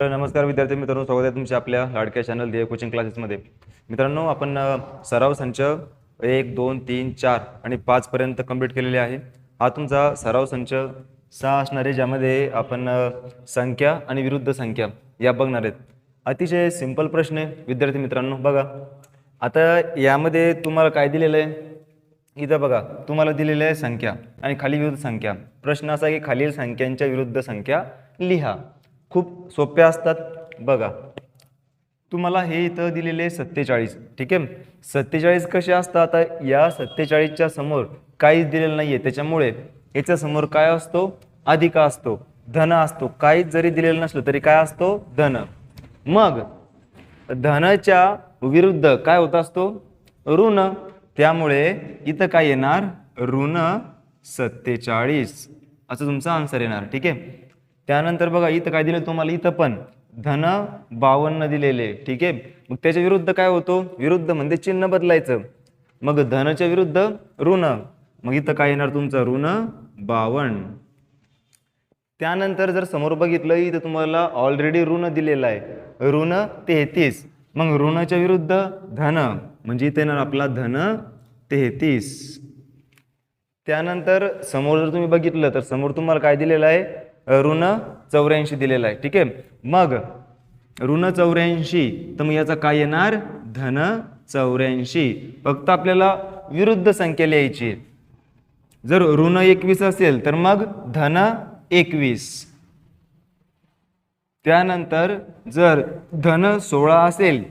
नमस्कार विद्यार्थी मित्रांनो स्वागत आहे तुमच्या आपल्या लाडक्या चॅनल दे कोचिंग क्लासेसमध्ये मित्रांनो आपण सराव संच एक दोन तीन चार आणि पाचपर्यंत कंप्लीट केलेले आहे. हा तुमचा सराव संच सहा असणार आहे ज्यामध्ये आपण संख्या आणि विरुद्ध संख्या या बघणार आहेत. अतिशय सिंपल प्रश्न आहे विद्यार्थी मित्रांनो बघा. आता यामध्ये तुम्हाला काय दिलेलं आहे? इथं बघा तुम्हाला दिलेलं आहे संख्या आणि खाली विरुद्ध संख्या. प्रश्न असा की खालील संख्यांच्या विरुद्ध संख्या लिहा. खूप सोप्या असतात. बघा. तुम्हाला हे इथं दिलेले आहे सत्तेचाळीस. ठीक आहे? सत्तेचाळीस कसे असतात? आता या सत्तेचाळीसच्या समोर काहीच दिलेलं नाही आहे त्याच्यामुळे याच्या समोर काय असतो? अधिक असतो. धन असतो. काहीच जरी दिलेलं नसलं तरी काय असतो? धन. मग धनाच्या विरुद्ध काय होत असतो? ऋण. त्यामुळे इथं काय येणार? ऋण सत्तेचाळीस. असं तुमचा आन्सर येणार. ठीक आहे? त्यानंतर बघा इथं काय दिलं तुम्हाला? इथं पण धन बावन्न दिलेले. ठीक आहे? मग त्याच्या विरुद्ध काय होतो? विरुद्ध म्हणजे चिन्ह बदलायचं. मग धनच्या विरुद्ध ऋण. मग इथं काय येणार तुमचं? ऋण बावन्न. त्यानंतर जर समोर बघितलं इथं तुम्हाला ऑलरेडी ऋण दिलेलं आहे. ऋण तेहतीस. मग ऋणाच्या विरुद्ध धन. म्हणजे इथे येणार आपला धन तेहतीस. त्यानंतर समोर जर तुम्ही बघितलं तर समोर तुम्हाला काय दिलेलं आहे? ऋण चौऱ्याऐंशी दिलेला आहे. ठीक आहे? मग ऋण चौऱ्याऐंशी तर मग याचा काय येणार? धन चौऱ्याऐंशी. फक्त आपल्याला विरुद्ध संख्या लिहायची जर ऋण एकवीस असेल तर मग धन एकवीस. त्यानंतर जर धन सोळा असेल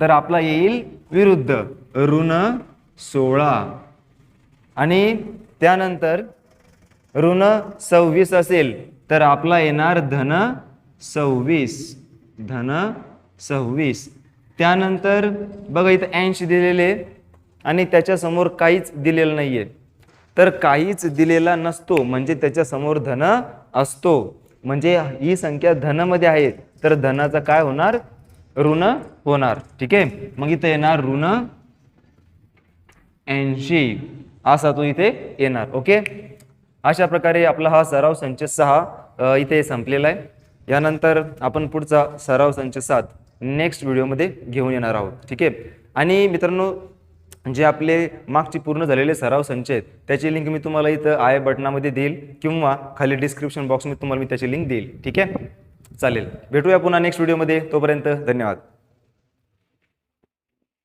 तर आपला येईल विरुद्ध. ऋण सोळा. आणि त्यानंतर ऋण सव्वीस असेल तर आपला येणार धन सव्वीस. धन सव्वीस. त्यानंतर बघा इथं ऐंशी दिलेले आणि त्याच्यासमोर काहीच दिलेलं नाही आहे तर काहीच दिलेला नसतो म्हणजे त्याच्यासमोर धन असतो. म्हणजे ही संख्या धनमध्ये आहे तर धनाचा काय होणार? ऋण होणार. ठीक आहे? मग इथं येणार ऋण ऐंशी. असा तो इथे येणार. ओके? अशा प्रकारे आपला हा सराव संच सहा इथे संपलेला आहे. यानंतर आपण पुढचा सराव संच सात नेक्स्ट व्हिडिओमध्ये घेऊन येणार आहोत. ठीक आहे? आणि मित्रांनो जे आपले मागचे पूर्ण झालेले सराव संच आहेत त्याची लिंक मी तुम्हाला इथं आय बटनामध्ये देईल किंवा खाली डिस्क्रिप्शन बॉक्समध्ये तुम्हाला मी त्याची लिंक देईल. ठीक आहे? चालेल. भेटूया पुन्हा नेक्स्ट व्हिडिओमध्ये. तोपर्यंत धन्यवाद.